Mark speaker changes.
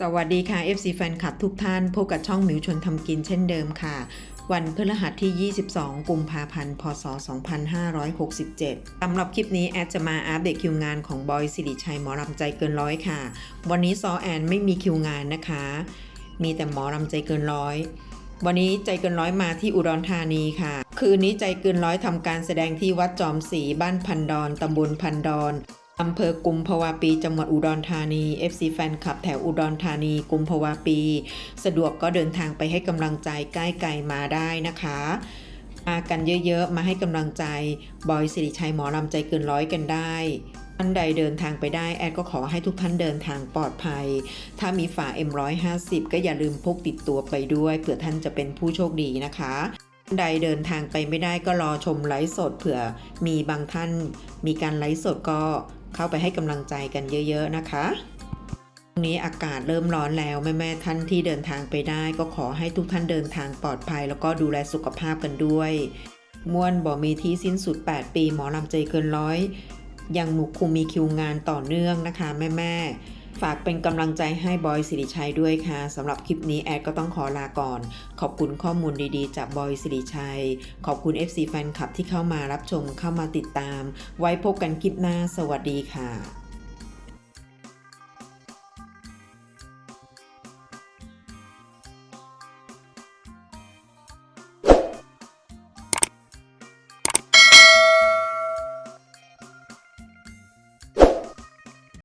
Speaker 1: สวัสดีค่ะ FC แฟนคลับทุกท่าน พบกับช่องหมิวชนทำกินเช่นเดิมค่ะ วันพฤหัสที่ 22 กุมภาพันธ์ พศ 2567สำหรับคลิปนี้แอดจะมาอัปเดตคิวงานของบอยสิริชัยหมอรำใจเกินร้อยค่ะ วันนี้ซอแอนไม่มีคิวงานนะคะ มีแต่หมอรำใจเกินร้อยวันนี้ใจเกินร้อยมาที่อุดรธานีค่ะ คืนนี้ใจเกินร้อยทำการแสดงที่วัดจอมศรีบ้านพันดอนตำบลพันดอน อำเภอกุมภาวาปี จังหวัดอุดรธานี FC แฟนคลับแถวอุดรธานี กุมภาวาปี สะดวกก็เดินทางไปให้กำลังใจใกล้ไกลมาได้นะคะมากันเยอะๆ มาให้กำลังใจ บอยสิริชัยหมอลำใจเกินร้อยกันได้ท่านใดเดินทางไปได้แอดก็ขอให้ทุกท่านเดินทางปลอดภัย ถ้ามีฝา M150 ก็อย่าลืมพกติดตัวไปด้วยเผื่อท่านจะเป็นผู้โชคดีนะคะท่านใดเดินทางไปไม่ได้ก็รอชมไลฟ์สดเผื่อมีบางท่านมีการไลฟ์สดก็ เข้าไปให้กำลังใจกันเยอะ ๆ นะคะตรงนี้อากาศเริ่มร้อนแล้วแม่ๆท่านที่เดินทางไปได้ ก็ขอให้ทุกท่านเดินทางปลอดภัย แล้วก็ดูแลสุขภาพกันด้วยม่วนบ่มีที่สิ้นสุด 8 ปีหมอลำใจเกินร้อยยังมุกคุมมีคิวงานต่อเนื่องนะคะ แม่ๆ ฝากเป็นกำลังใจให้บอยสิริชัยด้วยค่ะสำหรับคลิปนี้แอดก็ต้องขอลาก่อน ขอบคุณข้อมูลดีๆ จากบอยสิริชัย ขอบคุณ FC แฟนคลับที่เข้ามารับชมเข้ามาติดตาม ไว้พบกันคลิปหน้าสวัสดีค่ะ